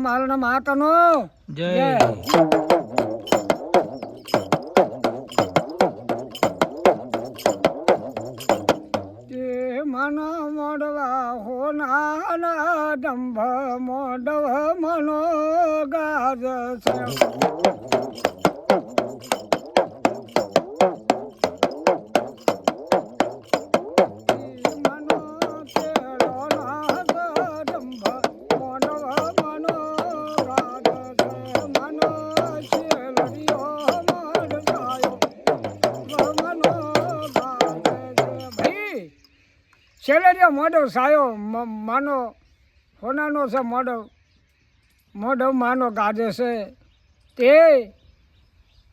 મારણ માતનો. જય. એ મન મોડવા હોના ડંભ મોડવ મનો ગાજ છે. શેલેરિયા મોઢવ સાયો માનો હોનાનો છે મોઢો. મોઢવ માનો ગાજે છે. તે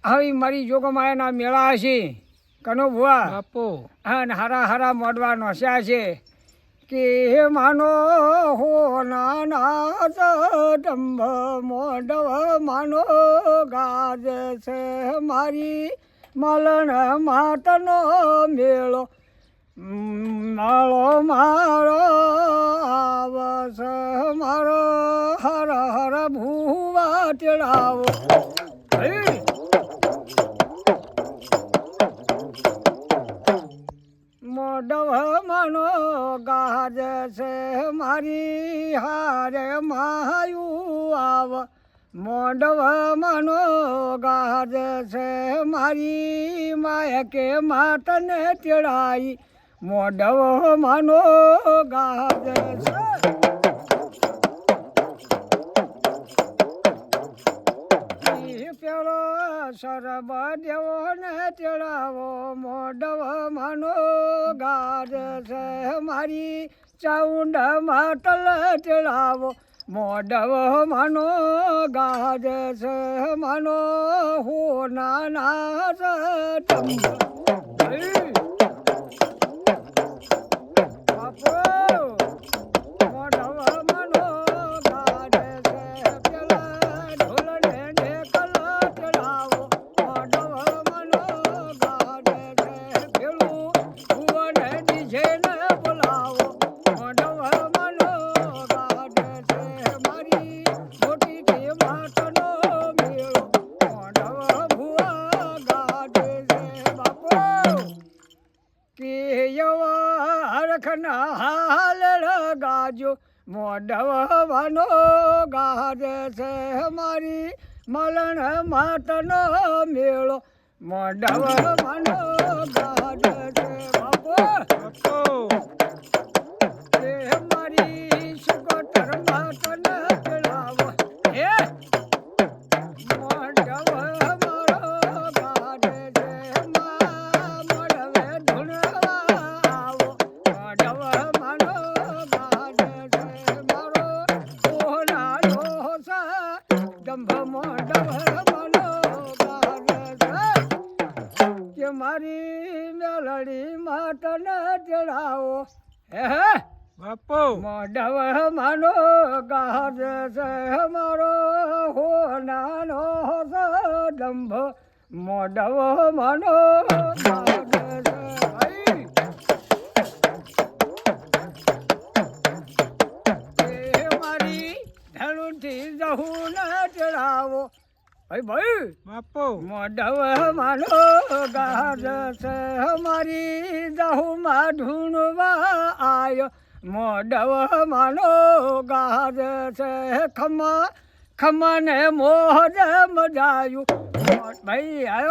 હવે મારી જોગમાયાના મેળા હશે. કનો ભુવા. બાપો. અને હારા હારા મોડવા નોસ્યા છે. કે હે માનો હો નાનાંભ મોડવ માનો ગાજ છે. મારી મલણ માતનો મેળો માળો મારો, આવસ, મારો, હર હર ભૂવા ચડાવો મોડવ મનો ગાજ છે, મારી હારે માયું આવ. મોડવ મનો ગાજ છે, મારી માય કે માતને તેડાઈ મોડવ મનો ગાજ છે. પેલો સરબ દેવો ને તેડાવો, મોડવ માનો ગાજ છે. મારી ચાઉંડ માટલ તેડાવો, મોડવ માનો ગાજ છે. માનો હો નાના યવા હાલ ગાજો મોઢવાનો ગાજ છે મારી મલણ માતનો મેળો. મોઢવાનો ગાજ છે બાપો. મારી મેલડી માટને ચડાવો. હે હે? બાપુ! મોઢવ માનો ગાજ છે મારો હો નાનો દંભ. મોઢવ માનો ગાજ મારી ધણુથી જહું ન ચડાવો. ભાઈ ભાઈ. બાપો. મોઢવ માનો ગાજ છે મારી જહુમાં ઢૂંઢવા આયો. મોડવ માનો ગાજ છે ખમા ખમને મોજ મજાયું. ભાઈ આવ્યો